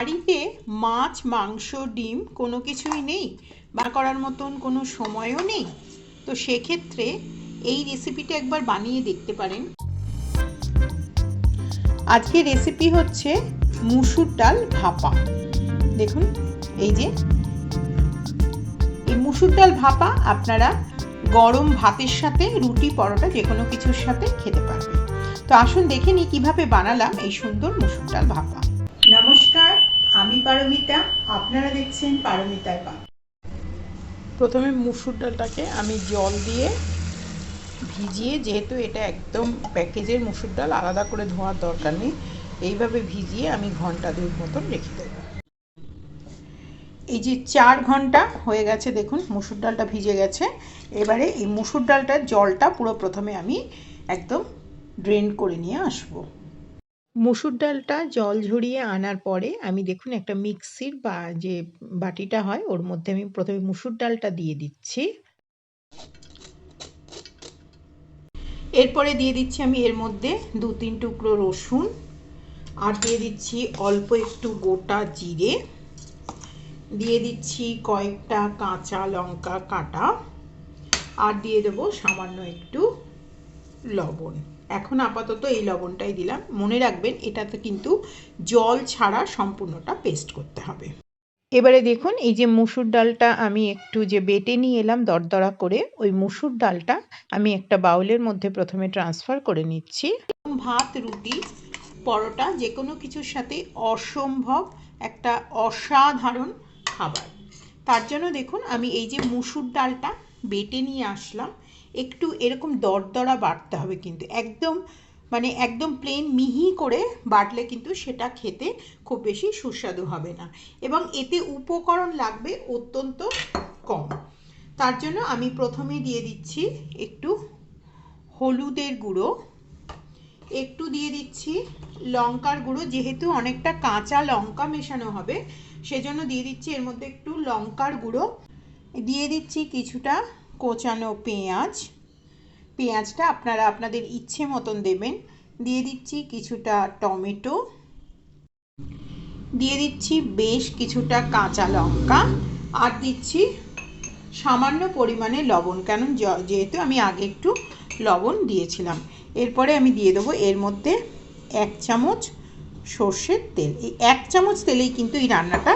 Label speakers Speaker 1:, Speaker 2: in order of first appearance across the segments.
Speaker 1: বাড়িতে মাছ, মাংস, ডিম কোনো কিছুই নেই বা করার মতন কোনো সময়ও নেই। তো সেক্ষেত্রে এই রেসিপিটা একবার বানিয়ে দেখতে পারেন। আজকে রেসিপি হচ্ছে মুসুর ডাল ভাপা। দেখুন, এই যে। এই মুসুর ডাল ভাপা আপনারা গরম ভাতের সাথে, রুটি, পরোটা যে কোনো কিছুর সাথে খেতে পারবেন। তো আসুন দেখে নিই কীভাবে বানালাম এই সুন্দর মুসুর ডাল ভাপা। আমি পারমিতা, আপনারা দেখছেন পারমিতার পা। প্রথমে মুসুর ডালটাকে আমি জল দিয়ে ভিজিয়ে, যেহেতু এটা একদম প্যাকেজের মুসুর ডাল, আলাদা করে ধোয়ার দরকার নেই, এইভাবে ভিজিয়ে আমি ঘণ্টা দুই মতন রেখে দেবো। এই যে চার ঘণ্টা হয়ে গেছে, দেখুন, মুসুর ডালটা ভিজে গেছে। এবারে এই মুসুর ডালটার জলটা পুরো প্রথমে আমি একদম ড্রেন করে নিয়ে আসব। মুসুর ডালটা জল ঝরিয়ে আনার পরে আমি দেখুন একটা মিক্সির বা যে বাটিটা হয়, ওর মধ্যে আমি প্রথমে মুসুর ডালটা দিয়ে দিচ্ছি। এরপরে দিয়ে দিচ্ছি আমি এর মধ্যে দু তিন টুকরো রসুন আর দিয়ে দিচ্ছি অল্প একটু গোটা জিরে। দিয়ে দিচ্ছি কয়েকটা কাঁচা লঙ্কা কাটা আর দিয়ে দেবো সামান্য একটু লবণ। এখন আপাতত এই লবণটাই দিলাম। মনে রাখবেন, এটাতে কিন্তু জল ছাড়া সম্পূর্ণটা পেস্ট করতে হবে। এবারে দেখুন, এই যে মুসুর ডালটা আমি একটু যে বেটে নিয়ে এলাম দরদরা করে, ওই মুসুর ডালটা আমি একটা বাউলের মধ্যে প্রথমে ট্রান্সফার করে নিচ্ছি। ভাত, রুটি, পরোটা যে কোনো কিছুর সাথে অসম্ভব একটা অসাধারণ খাবার। তার জন্য দেখুন, আমি এই যে মুসুর ডালটা বেটে নিয়ে আসলাম। একটু এরকম দরদরা বাটতে হবে কিন্তু। একদম মানে একদম প্লেন মিহি করে বাটলে কিন্তু সেটা খেতে খুব বেশি সুস্বাদু হবে না। এবং এতে উপকরণ লাগবে অত্যন্ত কম। তার জন্য আমি প্রথমে দিয়ে দিচ্ছি একটু হলুদের গুঁড়ো, একটু দিয়ে দিচ্ছি লঙ্কার গুঁড়ো, যেহেতু অনেকটা কাঁচা লঙ্কা মেশানো হবে, সেজন্য দিয়ে দিচ্ছি এর মধ্যে একটু লঙ্কার গুঁড়ো। দিয়ে দিচ্ছি কিছুটা কোচানো পেঁয়াজ। পেঁয়াজটা আপনারা আপনাদের ইচ্ছে মতন দেবেন। দিয়ে দিচ্ছি কিছুটা টমেটো। দিয়ে দিচ্ছি বেশ কিছুটা কাঁচা লঙ্কা। আর দিচ্ছি সামান্য পরিমাণে লবণ, কেন যেহেতু আমি আগে একটু লবণ দিয়েছিলাম। এরপরে আমি দিয়ে দেবো এর মধ্যে এক চামচ সর্ষের তেল। এই এক চামচ তেলেই কিন্তু এই রান্নাটা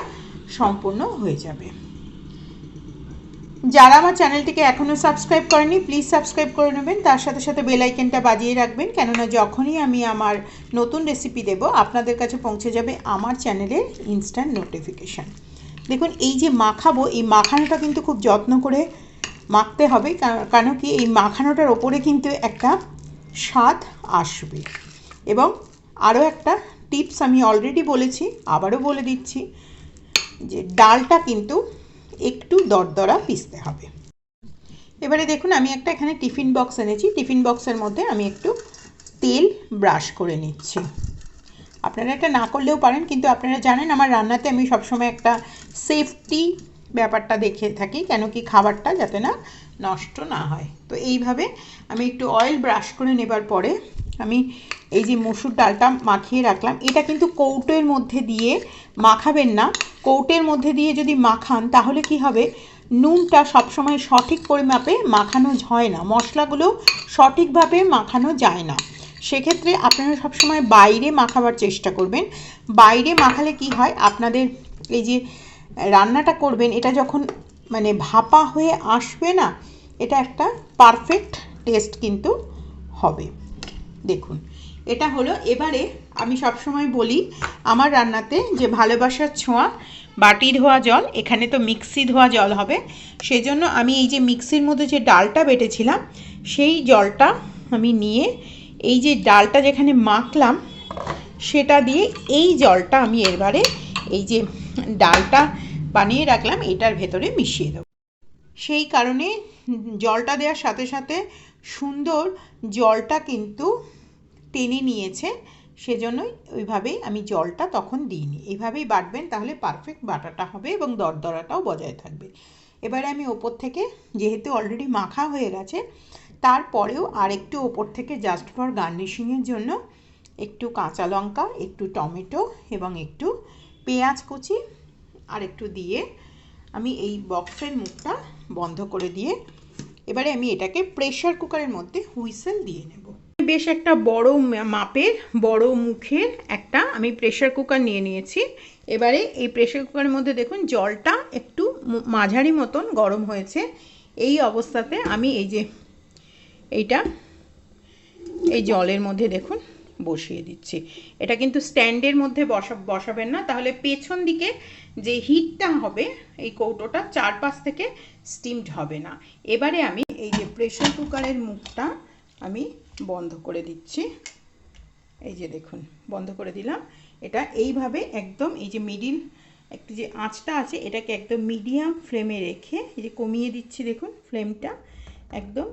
Speaker 1: সম্পূর্ণ হয়ে যাবে। যারা আমার চ্যানেলটিকে এখনও সাবস্ক্রাইব করেনি প্লিজ সাবস্ক্রাইব করে নেবেন। তার সাথে সাথে বেল আইকনটা বাজিয়ে রাখবেন, কেননা যখনই আমি আমার নতুন রেসিপি দেব, আপনাদের কাছে পৌঁছে যাবে আমার চ্যানেলের ইনস্ট্যান্ট নোটিফিকেশান দেখুন, এই যে মাখাবো, এই মাখানোটা কিন্তু খুব যত্ন করে মাখতে হবে কেন কি এই মাখানোটার ওপরে কিন্তু একটা স্বাদ আসবে। এবং আরও একটা টিপস আমি অলরেডি বলেছি, আবারও বলে দিচ্ছি যে ডালটা কিন্তু একটু দরদরা পিসতে হবে। এবারে দেখুন, আমি একটা এখানে টিফিন বক্স এনেছি। টিফিন বক্সের মধ্যে আমি একটু তেল ব্রাশ করে নিচ্ছি। আপনারা এটা না করলেও পারেন, কিন্তু আপনারা জানেন, আমার রান্নাতে আমি সবসময় একটা সেফটি ব্যাপারটা দেখে থাকি, কেন কি খাবারটা যাতে না নষ্ট না হয়। তো এইভাবে আমি একটু অয়েল ব্রাশ করে নেবার পরে আমি এই যে মসুর ডালটা মাখিয়ে রাখলাম, এটা কিন্তু কৌটোর মধ্যে দিয়ে মাখাবেন না। কৌটের মধ্যে দিয়ে যদি মাখান, তাহলে কি হবে? নুনটা সবসময় সঠিক পরিমাপে মাখানো হয় না। মশলাগুলো সঠিকভাবে মাখানো যায় না। সেক্ষেত্রে আপনারা সবসময় বাইরে মাখাবার চেষ্টা করবেন। বাইরে মাখালে কি হয়? আপনাদের এই যে রান্নাটা করবেন, এটা যখন মানে ভাপা হয়ে আসবে না, এটা একটা পারফেক্ট টেস্ট কিন্তু হবে। দেখুন, এটা হলো এবারে আমি সবসময় বলি আমার রান্নাতে যে ভালোবাসার ছোঁয়া বাটি ধোয়া জল, এখানে তো মিক্সি ধোয়া জল হবে, সেজন্য আমি এই যে মিক্সির মধ্যে যে ডালটা বেটেছিলাম, সেই জলটা আমি নিয়ে এই যে ডালটা যেখানে মাখলাম, সেটা দিয়ে এই জলটা আমি এবারে এই যে ডালটা বানিয়ে রাখলাম, এটার ভেতরে মিশিয়ে দেবো। সেই কারণে জলটা দেওয়ার সাথে সাথে সুন্দর জলটা কিন্তু টেনে নিয়েছে, সেজন্যই ওইভাবেই আমি জলটা তখন দিইনি। এইভাবেই বাটবেন, তাহলে পারফেক্ট বাটাটা হবে এবং দরদরাটাও বজায় থাকবে। এবারে আমি ওপর থেকে, যেহেতু অলরেডি মাখা হয়ে গেছে, তারপরেও আর একটু ওপর থেকে জাস্ট ফর গার্নিশিংয়ের জন্য একটু কাঁচা লঙ্কা, একটু টমেটো এবং একটু পেঁয়াজ কুচি আর একটু দিয়ে আমি এই বক্সের মুখটা বন্ধ করে দিয়ে, এবারে আমি এটাকে প্রেশার কুকারের মধ্যে হুইসেল দিয়ে নেব। বেশ একটা বড় মাপের, বড় মুখের একটা আমি প্রেশার কুকার নিয়ে নিয়েছি। এবারে এই প্রেশার কুকারের মধ্যে দেখুন, জলটা একটু মাঝারি মতন গরম হয়েছে। এই অবস্থাতে আমি এই যে, এইটা, এই জলের মধ্যে দেখুন, বসিয়ে দিচ্ছি। এটা কিন্তু স্ট্যান্ডের মধ্যে বসা, বসাবেন না। তাহলে পেছন দিকে যে হিটটা হবে, এই কৌটোটা চারপাশ থেকে স্টিমড হবে না। এবারে আমি এই যে প্রেশার কুকারের মুখটা আমি বন্ধ করে দিচ্ছি। এই যে দেখুন, বন্ধ করে দিলাম। এটা এইভাবে একদম এই যে মিডিল একটু যে আঁচটা আছে, এটাকে একদম মিডিয়াম ফ্লেমে রেখে এই যে কমিয়ে দিচ্ছি দেখুন ফ্লেমটা একদম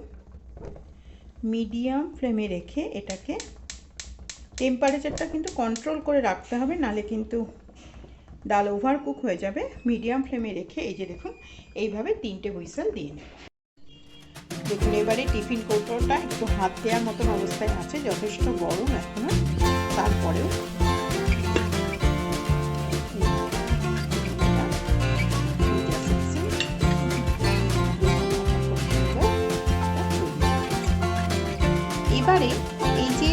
Speaker 1: মিডিয়াম ফ্লেমে রেখে এটাকে টেম্পারেচারটা কিন্তু কন্ট্রোল করে রাখতে হবে, নালে কিন্তু ডাল ওভার কুক হয়ে যাবে। মিডিয়াম ফ্লেমে রেখে এই যে দেখুন, এইভাবে তিনটে হুইসেল দিয়ে নেব দেখুন এবারে টিফিন কৌটোটা একটু হাত দেওয়ার মতন অবস্থায় আছে, যথেষ্ট গরম এখনও। তারপরেও এবারে এই যে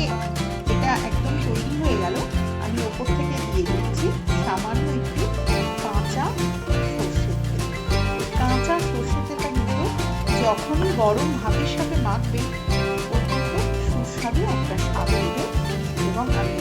Speaker 1: এটা একদম তৈরি হয়ে গেল, আমি ওপর থেকে দিয়ে দিচ্ছি সামান্য একটু যখনই গরম ভাতের সাথে মাখবে অত্যন্ত সুস্বাদু একটা স্বাদ এবং আমি